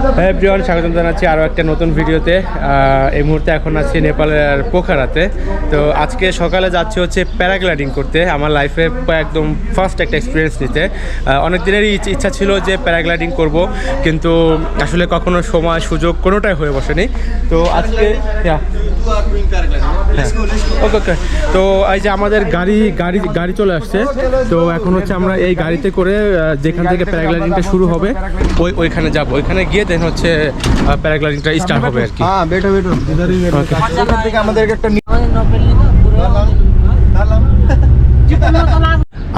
হ্যাঁ প্রিয়ন স্বাগতম জানাচ্ছি আরও একটা নতুন ভিডিওতে। এই মুহূর্তে এখন আছি নেপালের পোখারাতে। তো আজকে সকালে যাচ্ছি হচ্ছে প্যারাগ্লাইডিং করতে। আমার লাইফে একদম ফার্স্ট একটা এক্সপিরিয়েন্স নিতে। অনেক দিনেরই ইচ- ইচ্ছা ছিল যে প্যারাগ্লাইডিং করব, কিন্তু আসলে কখনো সময়, সুযোগ কোনোটাই হয়ে বসেনি। তো আজকে. ওকে ওকে তো এই যে আমাদের গাড়ি গাড়ি গাড়ি চলে আসছে। তো এখন হচ্ছে আমরা এই গাড়িতে করে যেখান থেকে প্যারাগ্লাইডিংটা শুরু হবে, ওই ওইখানে যাব। ওইখানে গিয়ে দেন হচ্ছে প্যারাগ্লাইডিংটা স্টার্ট হবে আর কি হ্যাঁ বেটো বেটো থেকে আমাদেরকে একটা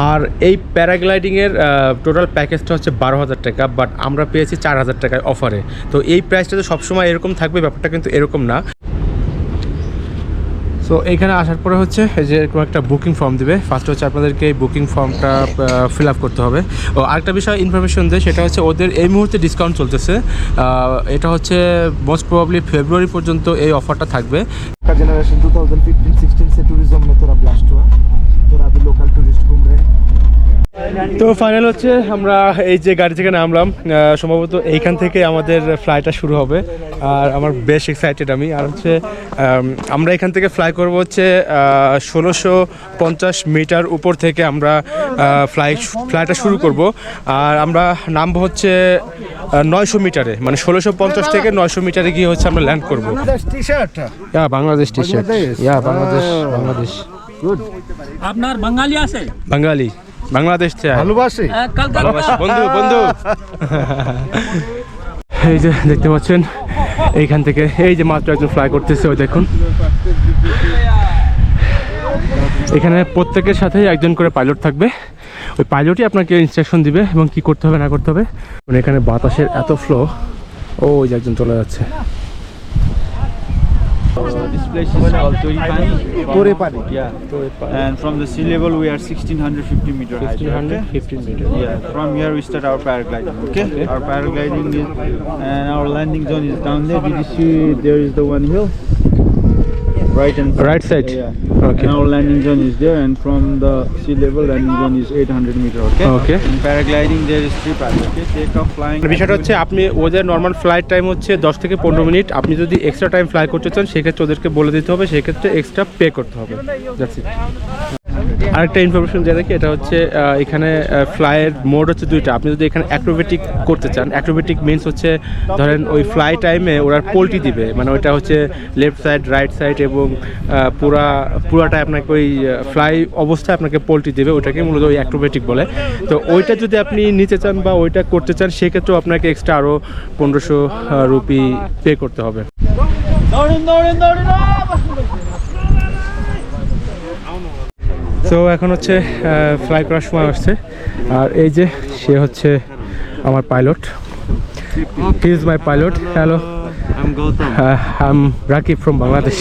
আর এই প্যারাগ্লাইডিংয়ের টোটাল প্যাকেজটা হচ্ছে বারো হাজার টাকা বাট আমরা পেয়েছি চার হাজার টাকায় অফারে তো এই প্রাইসটা তো সবসময় এরকম থাকবে ব্যাপারটা কিন্তু এরকম না। সো এইখানে আসার পরে হচ্ছে যে এরকম একটা বুকিং ফর্ম দিবে। ফার্স্ট হচ্ছে আপনাদেরকে এই বুকিং ফর্মটা ফিল আপ করতে হবে। ও, আরেকটা বিষয় ইনফরমেশন দেয়, সেটা হচ্ছে ওদের এই মুহূর্তে ডিসকাউন্ট চলতেছে। এটা হচ্ছে মোস্ট প্রবাবলি ফেব্রুয়ারি পর্যন্ত এই অফারটা থাকবে। Generation two thousand fifteen sixteen সে ট্যুরিজম মে তোরা ব্লাস্ট হওয়া তোরা লোকাল ট্যুরিজম তো ফাইনাল হচ্ছে আমরা এই যে গাড়ি থেকে নামলাম সম্ভবত এইখান থেকে আমাদের ফ্লাইটা শুরু হবে। আর আমার বেশ এক্সাইটেড আমি। আর হচ্ছে আমরা এখান থেকে ফ্লাই করব হচ্ছে ষোলোশো পঞ্চাশ মিটার উপর থেকে আমরা ফ্লাই ফ্লাইটটা শুরু করব। আর আমরা নামবো হচ্ছে নয়শো মিটারে মানে ষোলোশো পঞ্চাশ থেকে নয়শো মিটারে গিয়ে হচ্ছে আমরা ল্যান্ড করব। Yeah Bangladesh T shirt yeah Bangladesh Bangladesh. আপনার বাঙালি আছে? বাঙালি। বাংলাদেশ থেকে ভালোবাসি। ভালোবাসি। বন্ধু বন্ধু। এই যে দেখতে পাচ্ছেন এইখান থেকে এই যে মাত্র একজন ফ্লাই করতেছে ওই দেখুন। এখানে প্রত্যেকের সাথেই একজন করে পাইলট থাকবে। ওই পাইলটই আপনাকে ইনস্ট্রাকশন দিবে এবং কি করতে হবে না করতে হবে। মানে এখানে বাতাসের এত ফ্লো ও ওই যে একজন চলে যাচ্ছে। So this place is called Toripani. Toripani. Yeah. Toripani. And from the sea level we are 1650 meter height. 1650 okay? meter. Yeah. From here we start our paragliding. Okay. okay. Our paragliding is and our landing zone is down there. Did you see there is the one hill? Right and Right side? Yeah. Okay. And our landing zone is there, and from the sea level, landing zone is 800 meter. Okay. Okay. In paragliding, there is three paths. Okay. Take off, flying. মানে বিষয়টা হচ্ছে আপনি ওদের normal flight time হচ্ছে দশ থেকে পনেরো minute আপনি যদি এক্সট্রা টাইম ফ্লাই করতে চান সেক্ষেত্রে ওদেরকে বলে দিতে হবে সেক্ষেত্রে এক্সট্রা পে করতে হবে That's it. আরেকটা ইনফরমেশন যেটা কি, এটা হচ্ছে এখানে ফ্লাইয়ের মোড হচ্ছে দুইটা। আপনি যদি এখানে অ্যাক্রোবেটিক করতে চান অ্যাক্রোবেটিক মিনস হচ্ছে, ধরেন ওই ফ্লাই টাইমে ওরা পোল্টি দিবে। মানে ওইটা হচ্ছে লেফট সাইড রাইট সাইড এবং পুরা, পুরাটা আপনাকে ওই ফ্লাই অবস্থায় আপনাকে পোল্টি দেবে ওটাকে মূলত ওই অ্যাক্রোবেটিক বলে। তো ওইটা যদি আপনি নিতে চান বা ওইটা করতে চান, সেক্ষেত্রেও আপনাকে এক্সট্রা আরও পনেরোশো রুপি পে করতে হবে। তো এখন হচ্ছে ফ্লাই করার সময় আসছে। আর এই যে সে হচ্ছে আমার pilot he is my pilot hello I'm Rakib from Bangladesh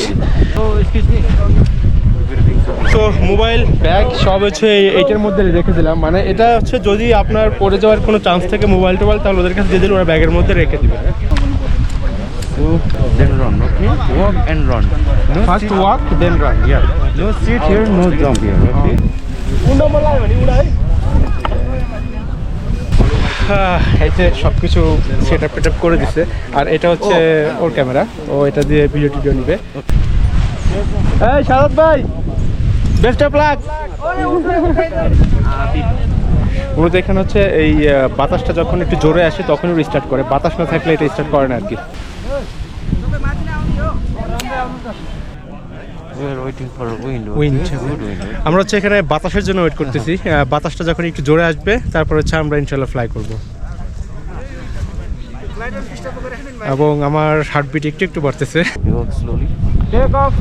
তো মোবাইল ব্যাগ সব হচ্ছে এই- এইটার মধ্যে রেখে দিলাম। মানে এটা হচ্ছে যদি আপনার পড়ে যাওয়ার কোনো চান্স থাকে মোবাইল টোবাইল তাহলে ওদের কাছে দিয়ে দিলে ওরা ব্যাগের মধ্যে রেখে দিবে। Then run, okay? Walk and run. No first sit, walk then run yeah no sit here, no jump here, okay? এই যে সব কিছু সেট আপ টেট করে দিছে। আর এটা হচ্ছে ওর ক্যামেরা ও এটা দিয়ে ভিডিও টিডিও নিবে। এই শারদ ভাই! বেস্ট অফ লাক মূলত এখানে হচ্ছে এই বাতাসটা যখন একটু জোরে আসে তখনই স্টার্ট করে। বাতাস না থাকলে এটা স্টার্ট করে না আর কি। আমরা হচ্ছে এখানে বাতাসের জন্য ওয়েট করতেছি আহ, বাতাসটা যখন একটু জোরে আসবে তারপর হচ্ছে আমরা ইনশাল্লাহ ফ্লাই করব এবং আমার হার্টবিট একটু একটু বাড়তেছে You walk slowly. Take off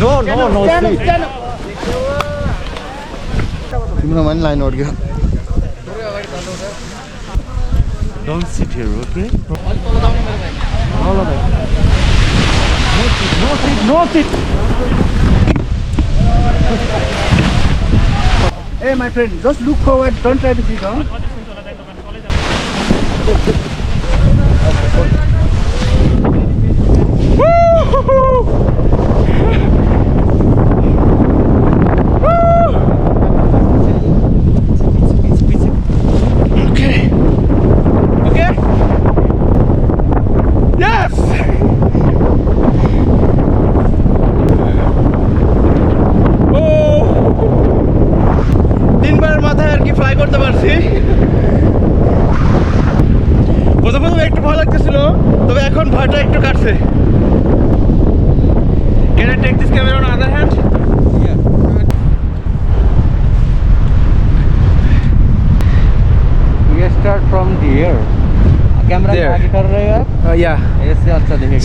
no no no तिम्रो पनि line अड्क्यो Don't sit here, okay? Hello bhai. No trip, no no, trip. Hey, my friend, just look forward. Don't try to sit down. take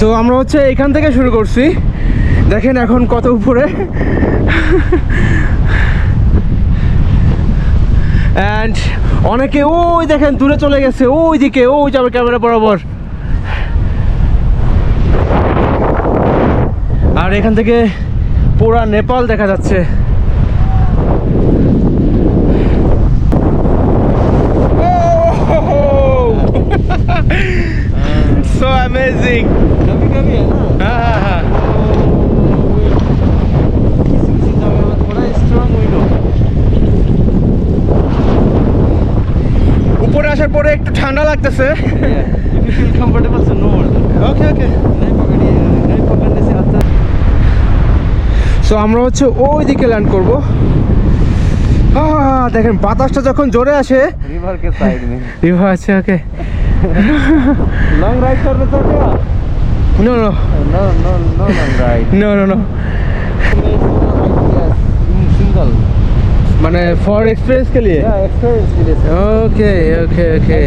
so আমরা হচ্ছে এখান থেকে শুরু করছি। দেখেন এখন কত উপরে। অ্যান্ড অনেকে ওই দেখেন দূরে চলে গেছে ওই দিকে ওই যাবে ক্যামেরা বরাবর। আর এখান থেকে পুরা নেপাল দেখা যাচ্ছে। লাগতেছে if you feel comfortable so no more ওকে ওকে नहीं पकड़िए नहीं पकड़ने से अच्छा সো আমরা হচ্ছে ওই দিকে ল্যান্ড করবো আহ, দেখেন বাতাসটা যখন জোরে আসে रिवर के साइड में রিভা আছে ওকে लॉन्ग राइड करना चाहते हो आप? No no no no no long ride no no no single মানে ফর এক্সপিরিয়েন্স কে লিয়ে या एक्सपीरियंस के लिए sir. ওকে ওকে ওকে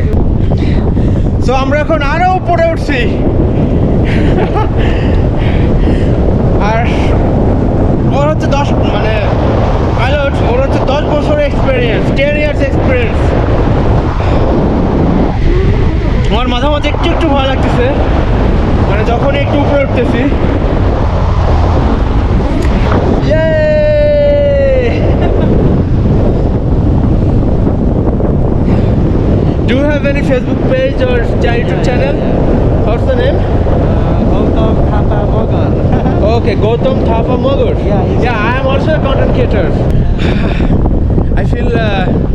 সো আমরা এখন আরও উপরে উঠছি। আর ওর হচ্ছে দশ মানে পাইলট ওর হচ্ছে দশ বছর এক্সপিরিয়েন্স টেন ইয়ার্স এক্সপিরিয়েন্স আমার মাঝে মাঝে একটু একটু ভয় লাগতেছে। মানে যখন একটু উপরে উঠতেছি Facebook page or YouTube channel? What's the name? Gautam Thapa Mogar. okay, Gautam Thapa Mogar. Yeah, yeah. I am also a content creator. I feel. Uh,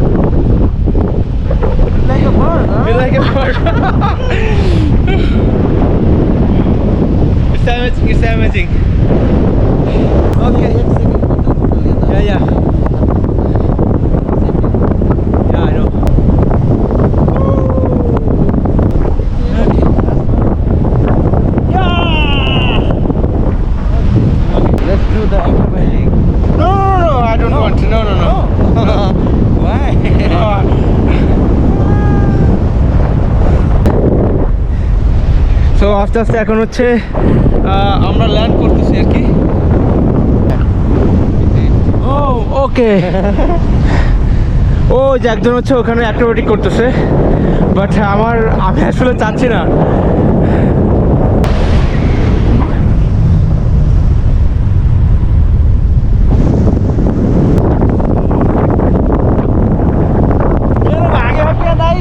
আস্তে আস্তে এখন হচ্ছে আমরা ল্যান্ড করতেছি আর কি। ও, ওকে। ও, যে একজন হচ্ছে ওখানে অ্যাক্রোবেটিক করতেছে। বাট আমার, আমি আসলে চাচ্ছি না আগে হচ্ছে নাই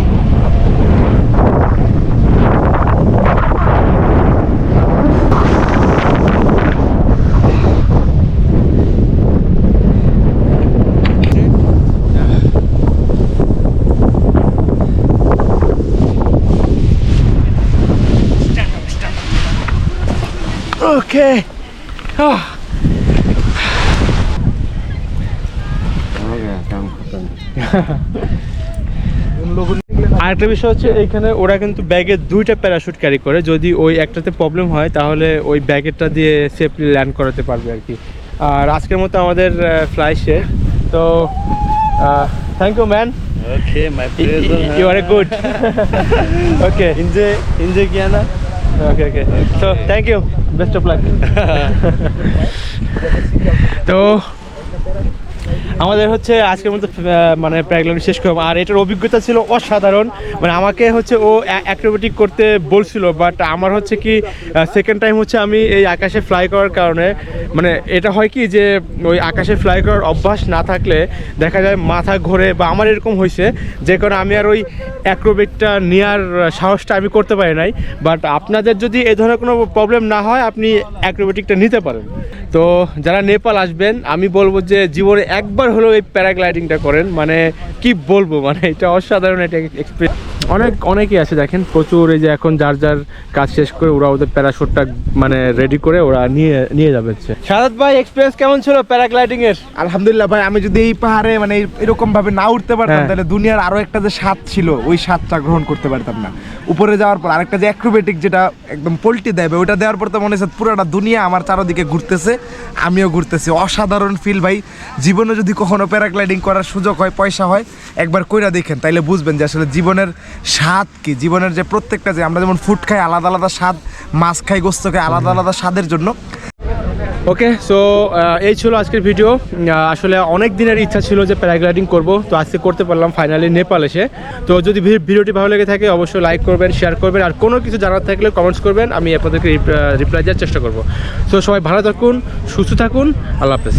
Okay. Oh. আরেকটা বিষয় হচ্ছে এখানে ওরা কিন্তু ব্যাগে দুইটা প্যারাশুট ক্যারি করে। যদি ওই একটাতে প্রবলেম হয় তাহলে ওই ব্যাগেরটা দিয়ে সেফলি ল্যান্ড করাতে পারবে আর কি। আর আজকের মতো আমাদের ফ্লাই শেষ। তো thank you man okay my you are a good okay enjoy enjoy কিয়া না okay okay so thank you best of luck তো আমাদের হচ্ছে আজকের মতো মানে প্যারাগ্লাইডিং শেষ করলাম আর এটার অভিজ্ঞতা ছিল অসাধারণ। মানে আমাকে হচ্ছে ও অ্যাক্রোবেটিক করতে বলছিল বাট আমার হচ্ছে কি সেকেন্ড টাইম হচ্ছে আমি এই আকাশে ফ্লাই করার কারণে মানে এটা হয় কি যে, ওই আকাশে ফ্লাই করার অভ্যাস না থাকলে দেখা যায় মাথা ঘোরে বা আমার এরকম হয়েছে, যে কারণে আমি আর ওই অ্যাক্রোবেটটা নেওয়ার সাহসটা আমি করতে পারি নাই। বাট আপনাদের যদি এই ধরনের কোনো প্রবলেম না হয়, আপনি অ্যাক্রোবেটিকটা নিতে পারেন। তো যারা নেপাল আসবেন, আমি বলব যে জীবনে একবার হলেও এই প্যারাগ্লাইডিংটা করেন মানে কি বলব মানে এটা অসাধারণ একটা এক্সপিরিয়েন্স অনেক অনেকেই আছে দেখেন প্রচুর এই যে এখন যার যার কাজ শেষ করে ওরা ওদের প্যারাশুটটা মানে রেডি করে ওরা নিয়ে নিয়ে যাবে হচ্ছে। সাদাত ভাই এক্সপিরিয়েন্স কেমন ছিল প্যারাগ্লাইডিং এর? আলহামদুলিল্লাহ ভাই আমি যদি এই পাহাড়ে মানে এরকম ভাবে না উঠতে পারতাম হ্যাঁ। তাহলে দুনিয়ার আরও একটা যে স্বাদ ছিল ওই স্বাদটা গ্রহণ করতে পারতাম না। উপরে যাওয়ার পর আরেকটা যে অ্যাক্রোবেটিক যেটা একদম পোল্টি দেবে ওটা দেওয়ার পর তো মনে হচ্ছে পুরোটা দুনিয়া আমার চারদিকে ঘুরতেছে আমিও ঘুরতেছি। অসাধারণ ফিল ভাই। জীবনে যদি কখনো প্যারাগ্লাইডিং করার সুযোগ হয় পয়সা হয় একবার কইরা দেখেন তাইলে বুঝবেন যে আসলে জীবনের স্বাদ কি? জীবনের যে প্রত্যেকটা যে আমরা যেমন ফুড খাই, আলাদা আলাদা স্বাদ, মাছ খাই, গোস্ত খাই, আলাদা আলাদা স্বাদের জন্য। ওকে সো এই ছিল আজকের ভিডিও আসলে অনেক দিনের ইচ্ছা ছিল যে প্যারাগ্লাইডিং করব, তো আজকে করতে পারলাম ফাইনালি নেপাল এসে। তো যদি ভিডিওটি ভালো লেগে থাকে, অবশ্যই লাইক করবেন শেয়ার করবেন, আর কোনো কিছু জানার থাকলে কমেন্টস করবেন, আমি আপনাদেরকে রিপ্লাই দেওয়ার চেষ্টা করব। তো সবাই ভালো থাকুন, সুস্থ থাকুন, আল্লাহ হাফেজ।